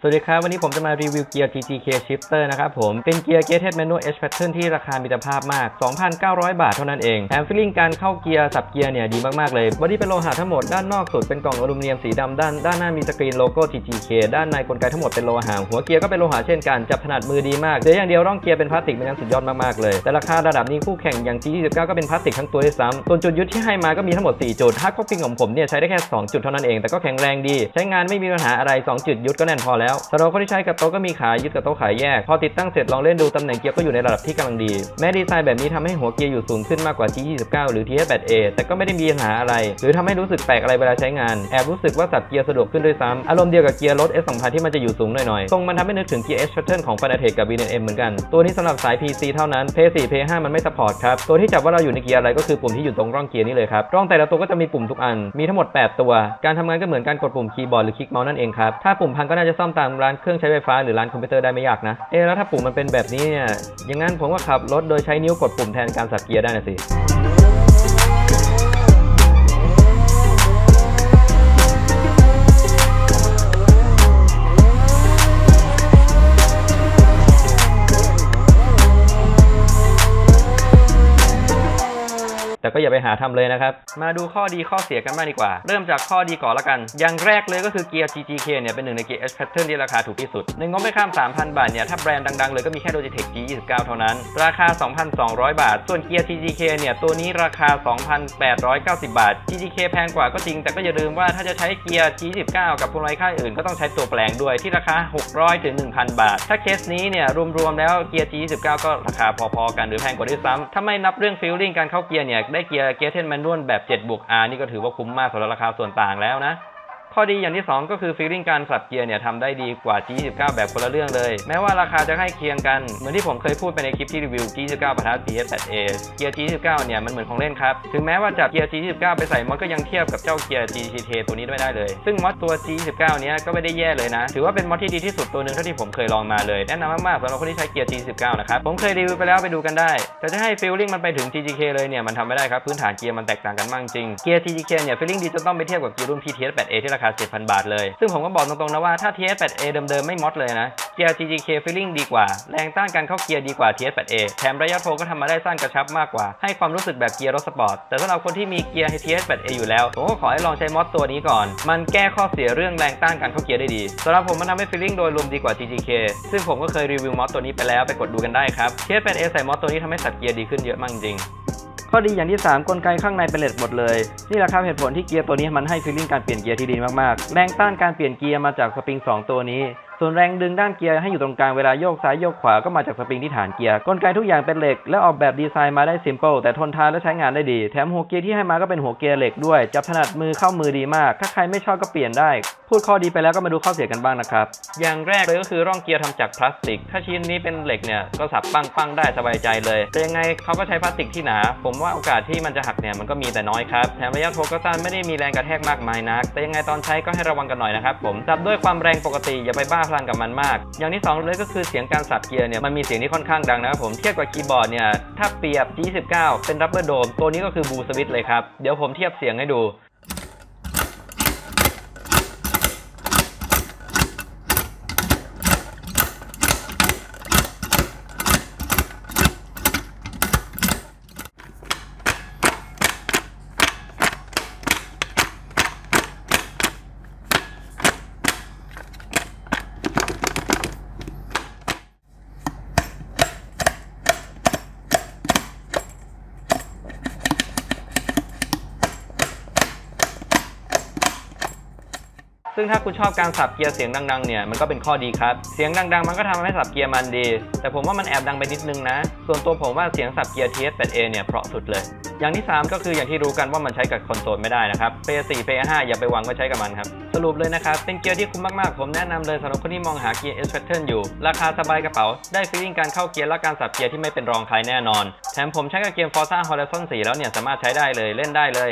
สวัสดีครับ วันนี้ผมจะมารีวิวเกียร์ GGK Shifter นะครับผม เป็นเกียร์ Gated Manual H Pattern ที่ราคามิตรภาพมาก 2,900 บาทเท่านั้นเอง แถมฟีลลิ่งการเข้าเกียร์สับเกียร์เนี่ยดีมาก ๆ เลยบอดี้เป็นโลหะทั้งหมด ด้านนอกสุดเป็นกล่องอลูมิเนียมสีดำด้าน ด้านหน้ามีสกรีนโลโก้ GGK ด้านในกลไกทั้งหมดเป็นโลหะ หัวเกียร์ก็เป็นโลหะเช่นกัน จับถนัดมือดีมากเดี๋ยวอย่างเดียวร่องเกียร์เป็นพลาสติกเป็นงานสุดยอดมาก ๆ เลย แต่ราคาระดับนี้คู่แข่งอย่าง G29 ก็เป็นพลาสติกทั้งตัวด้วยซ้ำส่วนจุดยึดที่ให้มาก็มีทั้งหมด 4 จุดฮาร์ดคอปปิ้งของผมเนี่ยใช้ได้แค่ 2 จุดเท่านั้นเองแต่ก็แข็งแรงดีใช้งานไม่มีปัญหาอะไร 2 จุดยึดก็แน่นพอแล้วแล้วสำหรับคนที่ใช้กับโต๊ะก็มีขายึดกับโต๊ะขายแยก พอติดตั้งเสร็จลองเล่นดูตำแหน่งเกียร์ก็อยู่ในระดับที่กำลังดี แม้ดีไซน์แบบนี้ทำให้หัวเกียร์อยู่สูงขึ้นมากกว่า G29 หรือ TS8A แต่ก็ไม่ได้มีปัญหาอะไร หรือทำให้รู้สึกแปลกอะไรเวลาใช้งาน แอบรู้สึกว่าสับเกียร์สะดวกขึ้นด้วยซ้ำอารมณ์เดียวกับเกียร์รถ S2000 ที่มันจะอยู่สูงหน่อยๆทรงมันทำให้นึกถึงเกียร์ H Pattern ของ Fanatec กับ B&M เหมือนกัน ตัวนี้สำหรับสาย PC เท่านั้น PS4 PS5 มันไม่สปอร์ตครับ ตัวที่จับว่าเราอยู่ในเกียร์อะไรก็คือปุ่มที่อยู่ตรงร่องเกียร์นี่เลยครับร่องแต่ละตัวก็จะมีปุ่มทุกอัน มีทั้งหมด 8 ตัว การทำงานก็เหมือนการกดปุ่มคีย์บอร์ดหรือคลิกเมาส์นั่นเองครับ ถ้าปุ่มพังก็น่าจะซ่อมตามร้านเครื่องใช้ไฟฟ้าหรือร้านคอมพิวเตอร์ได้ไม่ยากนะ เอ๊ะแล้วถ้าปุ่มมันเป็นแบบนี้เนี่ยอย่างนั้นผมก็ขับรถโดยใช้นิ้วกดปุ่มแทนการสับเกียร์ได้นะสิ แต่ก็อย่าไปหาทำเลยนะครับ มาดูข้อดีข้อเสียกันบ้างดีกว่า เริ่มจากข้อดีก่อนละกัน อย่างแรกเลยก็คือเกียร์ GGK เนี่ยเป็นหนึ่งในเกียร์ H Pattern ที่ราคาถูกที่สุดในงบไม่ข้าม 3,000 บาทเนี่ยถ้าแบรนด์ดังๆเลยก็มีแค่ Logitech G29 เท่านั้น ราคา 2,200 บาท ส่วนเกียร์ GGK เนี่ยตัวนี้ราคา 2,890 บาท GGK แพงกว่าก็จริง แต่ก็อย่าลืมว่าถ้าจะใช้เกียร์ G29 กับพวงมาลัยค่ายอื่นก็ต้องใช้ตัวแปลงด้วยที่ราคา 600ถึง1,000 บาท ถ้าเคสนี้เนี่ยรวมๆแล้วเกียร์ G29 ก็ราคาพอๆกันหรือแพงกว่าด้วยซ้ำถ้าไม่นับเรื่องฟีลลิ่งการเข้าเกียร์เนี่ยได้เกียร์เกียร์เทนแมนนวลแบบ7บวก R นี่ก็ถือว่าคุ้มมากสำหรับราคาส่วนต่างแล้วนะ ข้อดีอย่างที่ 2 ก็คือฟีลลิ่งการสับเกียร์เนี่ยทำได้ดีกว่า G29 แบบคนละเรื่องเลย แม้ว่าราคาจะใกล้เคียงกัน เหมือนที่ผมเคยพูดไปในคลิปที่รีวิว G29 ปะทะ PS8A เกียร์ G29 เนี่ยมันเหมือนของเล่นครับ ถึงแม้ว่าจับเกียร์ G29 ไปใส่มอดก็ยังเทียบกับเจ้าเกียร์ GTT ตัวนี้ไม่ได้เลย ซึ่งมอดตัว G29 เนี้ยก็ไม่ได้แย่เลยนะ ถือว่าเป็นมอดที่ดีที่สุดตัวหนึ่งเท่าที่ผมเคยลองมาเลย แนะนำมากๆสำหรับคนที่ใช้เกียร์ G19 นะครับ ผมเคยรีวิวไปแล้วไปดูกันได้ แต่จะให้ฟีลลิ่งมันไปถึง GGK เลยเนี่ยมันทำไม่ได้ครับพื้นฐานเกียร์มันแตกต่างกันมากจริงเกียร์ GGK เนี่ยฟีลลิ่งดีจนต้องไปเทียบกับเกียร์รุ่น PTS8A ที่ราคาา 7,000 บาทเลย ซึ่งผมก็บอกตรงๆนะว่าถ้า TS8A เดิมๆ ไม่มอดเลยนะ เกียร์ GGK feeling ดีกว่า แรงต้านการเข้าเกียร์ดีกว่า TS8A แถมระยะโทก็ทำมาได้สั้นกระชับมากกว่า ให้ความรู้สึกแบบเกียร์รถสปอร์ต แต่สำหรับคนที่มีเกียร์ TS8A อยู่แล้ว ผมก็ขอให้ลองใช้มอดตัวนี้ก่อน มันแก้ข้อเสียเรื่องแรงต้านการเข้าเกียร์ได้ดีสำหรับผมมันทำให้ feeling โดยรวมดีกว่า GGK ซึ่งผมก็เคยรีวิวมอดตัวนี้ไปแล้วไปกดดูกันได้ครับ TS8A ใส่มอดตัวนี้ทำให้สับเกียร์ดีขึ้นเยอะมากจริง ข้อดีอย่างที่ 3 กลไกข้างในเป็นเหล็กหมดเลย นี่แหละครับเหตุผลที่เกียร์ตัวนี้มันให้ฟีลลิ่งการเปลี่ยนเกียร์ที่ดีมากๆ แรงต้านการเปลี่ยนเกียร์มาจากสปริง 2 ตัวนี้ ส่วนแรงดึงด้านเกียร์ให้อยู่ตรงกลางเวลาโยกซ้ายโยกขวาก็มาจากสปริงที่ฐานเกียร์กลไกทุกอย่างเป็นเหล็ก และออกแบบดีไซน์มาได้ s ิมเ l ิลแต่ทนทานและใช้งานได้ดี แถมหัวเกียร์ที่ให้มาก็เป็นหัวเกียร์เหล็กด้วย จับถนัดมือเข้ามือดีมาก ถ้าใครไม่ชอบก็เปลี่ยนได้ พูดข้อดีไปแล้วก็มาดูข้อเสียกันบ้างนะครับ อย่างแรกเลยก็คือร่องเกียร์ทำจากพลาสติก ถ้าชิ้นนี้เป็นเหล็กเนี่ยก็สับปังปังได้สบายใจเลย แต่ยังไงเขาก็ใช้พลาสติกที่หนา ผมว่าโอกาสที่มันจะหักเนี่ยมันก็มีแต่น้อยครับ แถมระยะโทก็สั้นไม่ได้มีแรงกระแทกมากมายนัก แต่ยังไงตอนใช้ก็ให้ระวังกันหน่อยนะครับผมจับด้วยความแรงปกติอย่าไปบ้าพลังกับมันมาก อย่างที่สองเลยก็คือเสียงการสับเกียร์เนี่ยมันมีเสียงที่ค่อนข้างดังนะครับผมเทียบกับคีย์บอร์ดเนี่ยถ้าเปรียบ G19 เป็นรับเบอร์โดมตัวนี้ก็คือบูสวิตเลยครับเดี๋ยวผมเทียบเสียงให้ดู ซึ่งถ้าคุณชอบการสับเกียร์เสียงดังๆเนี่ยมันก็เป็นข้อดีครับ เสียงดังๆ มันก็ทำให้สับเกียร์มันดี แต่ผมว่ามันแอบดังไปนิดนึงนะ ส่วนตัวผมว่าเสียงสับเกียร์ TS8A เนี่ยเพราะสุดเลย อย่างที่ 3 ก็คืออย่างที่รู้กันว่ามันใช้กับคอนโซลไม่ได้นะครับ PS4 PS5 อย่าไปหวังว่าใช้กับมันครับ สรุปเลยนะครับ เป็นเกียร์ที่คุ้มมากๆ ผมแนะนำเลยสำหรับคนที่มองหาเกียร์ S Pattern อยู่ ราคาสบายกระเป๋า ได้ฟีลลิ่งการเข้าเกียร์และการสับเกียร์ที่ไม่เป็นรองใครแน่นอน แถมผมใช้กับเกม Forza Horizon 4 แล้วเนี่ยสามารถใช้ได้เลยเล่นได้เลย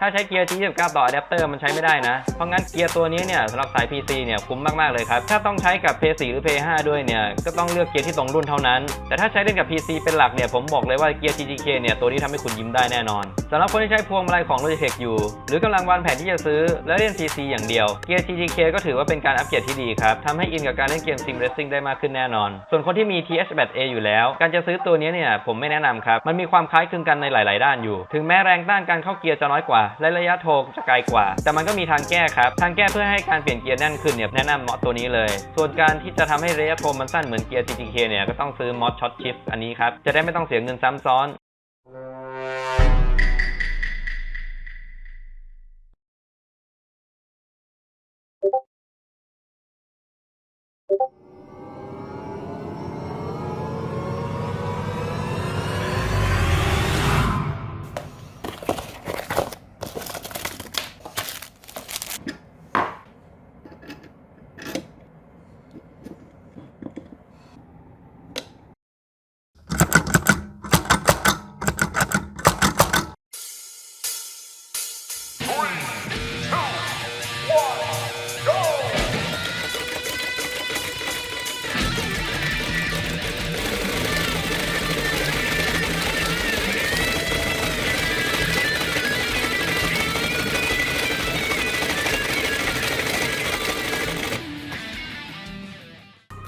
ถ้าใช้เกียร์ G29 ต่ออะแดปเตอร์มันใช้ไม่ได้นะ เพราะงั้นเกียร์ตัวนี้เนี่ยสำหรับสาย PC เนี่ยคุ้มมาก ๆ เลยครับ ถ้าต้องใช้กับ PS4 หรือ PS5 ด้วยเนี่ย ก็ต้องเลือกเกียร์ที่ตรงรุ่นเท่านั้น แต่ถ้าใช้เล่นกับ PC เป็นหลักเนี่ย ผมบอกเลยว่าเกียร์ GTK เนี่ย ตัวนี้ทำให้คุณยิ้มได้แน่นอนสำหรับคนที่ใช้พวงมาลัยของ Logitech อยู่ หรือกำลังวางแผนที่จะซื้อ และเล่น PC อย่างเดียวเกียร์ GTK ก็ถือว่าเป็นการอัปเกรดที่ดีครับทำให้อินกับการเล่นเกม Sim Racing ได้มากขึ้นแน่นอน ส่วนคนที่มี TH8A อยู่แล้ว การจะซื้อตัวนี้เนี่ยผมไม่แนะนำครับมันมีความคล้ายคลึงกันในหลาย ๆ ด้านอยู่ ถึงแม้แรงต้านการเข้าเกียร์จะน้อยกว่าและระยะโทจะไกลกว่า แต่มันก็มีทางแก้ครับ ทางแก้เพื่อให้การเปลี่ยนเกียร์แน่นขึ้นเนี่ยแนะนำมอดตัวนี้เลย ส่วนการที่จะทำให้ระยะโทมันสั้นเหมือนเกียร์ GTK เนี่ยก็ต้องซื้อมอสช็อตชิฟอันนี้ครับ จะได้ไม่ต้องเสียเงินซ้ำซ้อน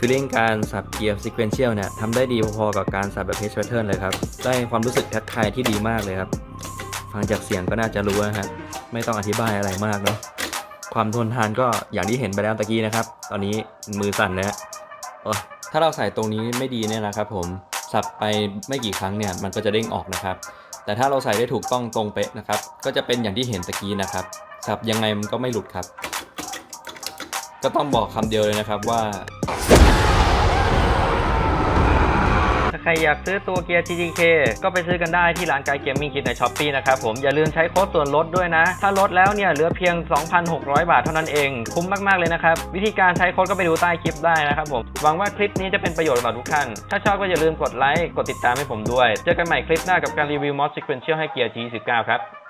ฟีลลิ่งการสับเกียร์ซีเควนเชียลเนี่ยทำได้ดีพอๆกับการสับแบบเพชแพทเทิร์นเลยครับ ได้ความรู้สึกทักทายที่ดีมากเลยครับ ฟังจากเสียงก็น่าจะรู้นะฮะไม่ต้องอธิบายอะไรมากเนาะความทนทานก็อย่างที่เห็นไปแล้วตะกี้นะครับ ตอนนี้มือสั่นนะฮะโอ้ถ้าเราใส่ตรงนี้ไม่ดีเนี่ยนะครับผมสับไปไม่กี่ครั้งเนี่ยมันก็จะเด้งออกนะครับ แต่ถ้าเราใส่ได้ถูกต้องตรงเป๊ะนะครับ ก็จะเป็นอย่างที่เห็นตะกี้นะครับสับยังไงมันก็ไม่หลุดครับ ก็ต้องบอกคำเดียวเลยนะครับว่า ถ้าใครอยากซื้อตัวเกียร์ GTK ก็ไปซื้อกันได้ที่ร้านไกด์เกมมิ่งคิดในช้อปปีนะครับผม อย่าลืมใช้โค้ดส่วนลดด้วยนะ ถ้าลดแล้วเนี่ยเหลือเพียง 2,600 บาทเท่านั้นเอง คุ้มมาก ๆ เลยนะครับ วิธีการใช้โค้ดก็ไปดูใต้คลิปได้นะครับผม หวังว่าคลิปนี้จะเป็นประโยชน์ต่อทุกท่าน ถ้าชอบก็อย่าลืมกดไลค์ กดติดตามให้ผมด้วย เจอกันใหม่คลิปหน้ากับการรีวิวมอส sequential ให้เกียร์ G19 ครับ